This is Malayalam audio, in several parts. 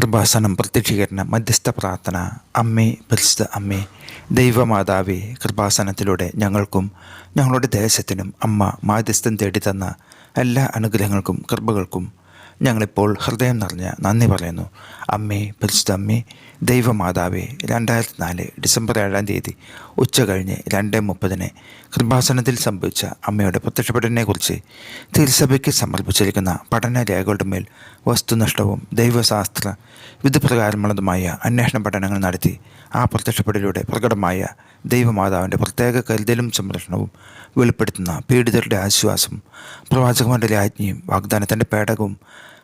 കൃപാസനം പ്രത്യക്ഷീകരണം മധ്യസ്ഥ പ്രാർത്ഥന അമ്മേ പരിശുദ്ധ അമ്മേ ദൈവമാതാവേ കൃപാസനത്തിലൂടെ ഞങ്ങൾക്കും ഞങ്ങളുടെ ദേശത്തിനും അമ്മ മാധ്യസ്ഥം തേടി തന്ന എല്ലാ അനുഗ്രഹങ്ങൾക്കും കൃപകൾക്കും ഞങ്ങളിപ്പോൾ ഹൃദയം നിറഞ്ഞ നന്ദി പറയുന്നു. അമ്മേ പരിശുദ്ധ അമ്മേ ദൈവമാതാവേ രണ്ടായിരത്തി നാല് ഡിസംബർ ഏഴാം തീയതി ഉച്ച കഴിഞ്ഞ് രണ്ട് മുപ്പതിന് കൃപാസനത്തിൽ സംഭവിച്ച അമ്മയുടെ പ്രത്യക്ഷപ്പെടലിനെക്കുറിച്ച് തിരുസഭയ്ക്ക് സമർപ്പിച്ചിരിക്കുന്ന പഠന രേഖകളുടെ മേൽ വസ്തുനഷ്ടവും ദൈവശാസ്ത്ര വിധിപ്രകാരമുള്ളതുമായ അന്വേഷണ പഠനങ്ങൾ നടത്തി ആ പ്രത്യക്ഷപ്പെടലിലൂടെ പ്രകടമായ ദൈവമാതാവിന്റെ പ്രത്യേക കരുതലും സംരക്ഷണവും വെളിപ്പെടുത്തുന്ന പീഡിതരുടെ ആശ്വാസം പ്രവാചകന്മാരുടെ രാജ്ഞിയും വാഗ്ദാനത്തിന്റെ പേടകവും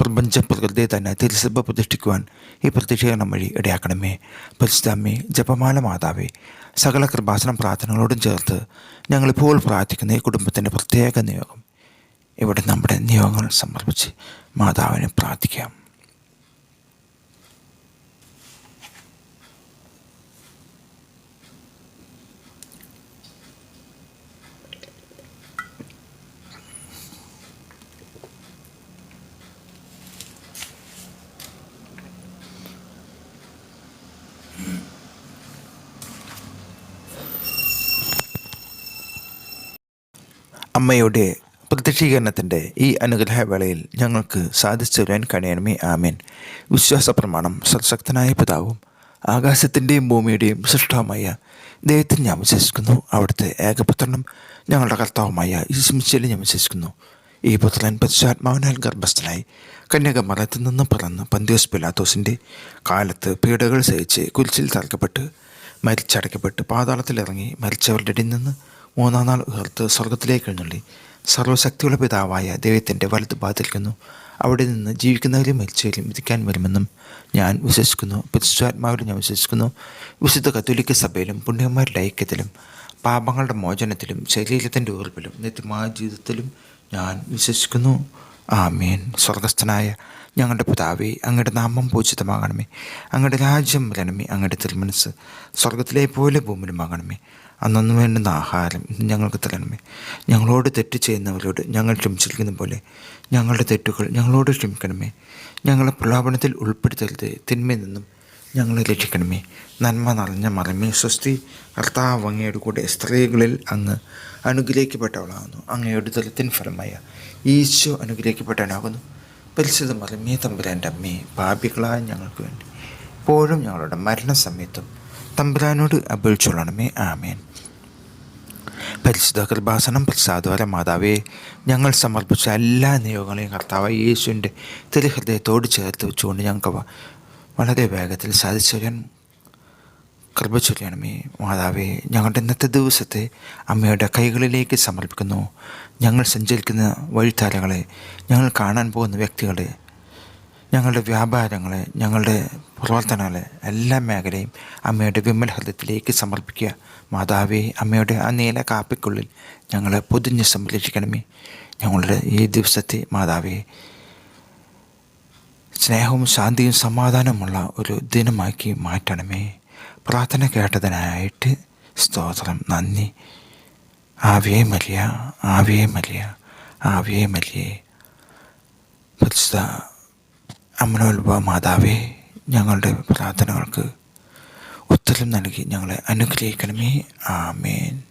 പ്രപഞ്ച പ്രകൃതിയെ തന്നെ തിരുസഭ പ്രതിഷ്ഠിക്കുവാൻ ഈ പ്രതിഷേധം വഴി ഇടയാക്കണമേ. പരിശുദ്ധമ്മേ ജപമാല മാതാവേ സകല കൃപാസനം പ്രാർത്ഥനകളോടും ചേർത്ത് ഞങ്ങളിപ്പോൾ പ്രാർത്ഥിക്കുന്ന ഈ കുടുംബത്തിന്റെ പ്രത്യേക നിയോഗം. ഇവിടെ നമ്മുടെ നിയോഗങ്ങൾ സമർപ്പിച്ച് മാതാവിനെ പ്രാർത്ഥിക്കാം. അമ്മയുടെ പ്രത്യക്ഷീകരണത്തിന്റെ ഈ അനുഗ്രഹവേളയിൽ ഞങ്ങൾക്ക് സാധിച്ചു വരാൻ കഴിയണമേ. ആമീൻ. വിശ്വാസ പ്രമാണം സർശക്തനായ പിതാവും ആകാശത്തിന്റെയും ഭൂമിയുടെയും സൃഷ്ടവുമായ ദൈവത്തിൽ ഞാൻ വിശ്വസിക്കുന്നു. അവിടുത്തെ ഏകപുത്രനും ഞങ്ങളുടെ കർത്താവുമായ ഈശ്മിച്ചയിൽ ഞാൻ വിശ്വസിക്കുന്നു. ഈ പുത്രൻ പരിശുദ്ധാത്മാവിനാൽ ഗർഭസ്ഥനായി കന്യാകുമാരത്തിൽ നിന്ന് പിറന്ന് പന്തിയോസ് പിലാത്തോസിന്റെ കാലത്ത് പീഡകൾ സഹിച്ച് കുരിശിൽ തറക്കപ്പെട്ട് മരിച്ചടക്കപ്പെട്ട് പാതാളത്തിലിറങ്ങി മരിച്ചവരുടെ ഇടയിൽ നിന്ന് മൂന്നാം നാൾ ഉയർത്ത് സ്വർഗത്തിലേക്ക് എഴുന്നള്ളി. സർവശക്തിയുള്ള പിതാവായ ദൈവത്തിന്റെ വലത് ബാധിക്കുന്നു അവിടെ നിന്ന് ജീവിക്കുന്നവരും മരിച്ചവരെയും വിധിക്കാൻ വരുമെന്നും ഞാൻ വിശ്വസിക്കുന്നു. പരിശുദ്ധാത്മാവിലും ഞാൻ വിശ്വസിക്കുന്നു. വിശുദ്ധ കത്തോലിക്ക സഭയിലും പുണ്യന്മാരുടെ ഐക്യത്തിലും പാപങ്ങളുടെ മോചനത്തിലും ശരീരത്തിന്റെ ഉയർപ്പിലും നിത്യമായ ജീവിതത്തിലും ഞാൻ വിശ്വസിക്കുന്നു. ആമേൻ. സ്വർഗസ്ഥനായ ഞങ്ങളുടെ പിതാവേ അങ്ങയുടെ നാമം പൂജിതമാകണമേ. അങ്ങയുടെ രാജ്യം വരണമേ അങ്ങയുടെ തിരുമനസ് സ്വർഗത്തിലെ പോലെ ഭൂമിയിലുമാകണമേ അന്നൊന്ന് വേണ്ടുന്ന ആഹാരം ഇന്ന് ഞങ്ങൾക്ക് തരണമേ. ഞങ്ങളോട് തെറ്റ് ചെയ്യുന്നവരോട് ഞങ്ങൾ ക്ഷമിച്ചിരിക്കുന്ന പോലെ ഞങ്ങളുടെ തെറ്റുകൾ ഞങ്ങളോട് ക്ഷമിക്കണമേ. ഞങ്ങളെ പ്രലോഭനത്തിൽ ഉൾപ്പെടുത്തരുത്. തിന്മയിൽ നിന്നും ഞങ്ങളെ രക്ഷിക്കണമേ. നന്മ നിറഞ്ഞ മറമേ സ്വസ്തി. കർത്താവ് അങ്ങയുടെ കൂടെ സ്ത്രീകളിൽ അങ്ങ് അനുഗ്രഹിക്കപ്പെട്ടവളാകുന്നു. അങ്ങയുടെ ദലത്തിൻ ഫലമായ ഈശോ അനുഗ്രഹിക്കപ്പെട്ടവനാകുന്നു. പരിശുദ്ധ മറമേ തമ്പുരാന്റെ അമ്മേ പാപികളായ ഞങ്ങൾക്ക് വേണ്ടി. ഇപ്പോഴും ഞങ്ങളുടെ മരണസമയത്തും തമ്പുരാനോട് അപേക്ഷിച്ചോളണമേ. ആമേൻ. പരിശുദ്ധ കൃപാസനം പ്രസാദവര മാതാവേ ഞങ്ങൾ സമർപ്പിച്ച എല്ലാ നിയോഗങ്ങളെയും കർത്താവ് യേശുവിന്റെ തിരുഹൃദയത്തോട് ചേർത്ത് വെച്ചുകൊണ്ട് ഞങ്ങൾക്ക് വളരെ വേഗത്തിൽ സാധിച്ചു വരാൻ മാതാവേ ഞങ്ങളുടെ ഇന്നത്തെ ദിവസത്തെ അമ്മയുടെ കൈകളിലേക്ക് സമർപ്പിക്കുന്നു. ഞങ്ങൾ സഞ്ചരിക്കുന്ന വഴിത്താരകളെ ഞങ്ങൾ കാണാൻ പോകുന്ന വ്യക്തികളെ ഞങ്ങളുടെ വ്യാപാരങ്ങളെ ഞങ്ങളുടെ പ്രവർത്തനങ്ങളെ എല്ലാ മേഖലയും അമ്മയുടെ വിമൽ ഹൃദയത്തിലേക്ക് സമർപ്പിക്കുക. മാതാവേ അമ്മയുടെ ആ നീല കാപ്പിക്കുള്ളിൽ ഞങ്ങളെ പൊതിഞ്ഞ് സംരക്ഷിക്കണമേ. ഞങ്ങളുടെ ഈ ദിവസത്തെ മാതാവേ സ്നേഹവും ശാന്തിയും സമാധാനമുള്ള ഒരു ദിനമാക്കി മാറ്റണമേ. പ്രാർത്ഥന കേട്ടതിനായിട്ട് സ്തോത്രം. നന്ദി. ആവിയെ മലിയ ആവിയെ മലിയ ആവിയെ മലിയേ പരിശുദ്ധ അമ്മനോൽബ മാതാവേ ഞങ്ങളുടെ പ്രാർത്ഥനകൾക്ക് ഉത്തരം നൽകി ഞങ്ങളെ അനുഗ്രഹിക്കണമേ. ആമേൻ.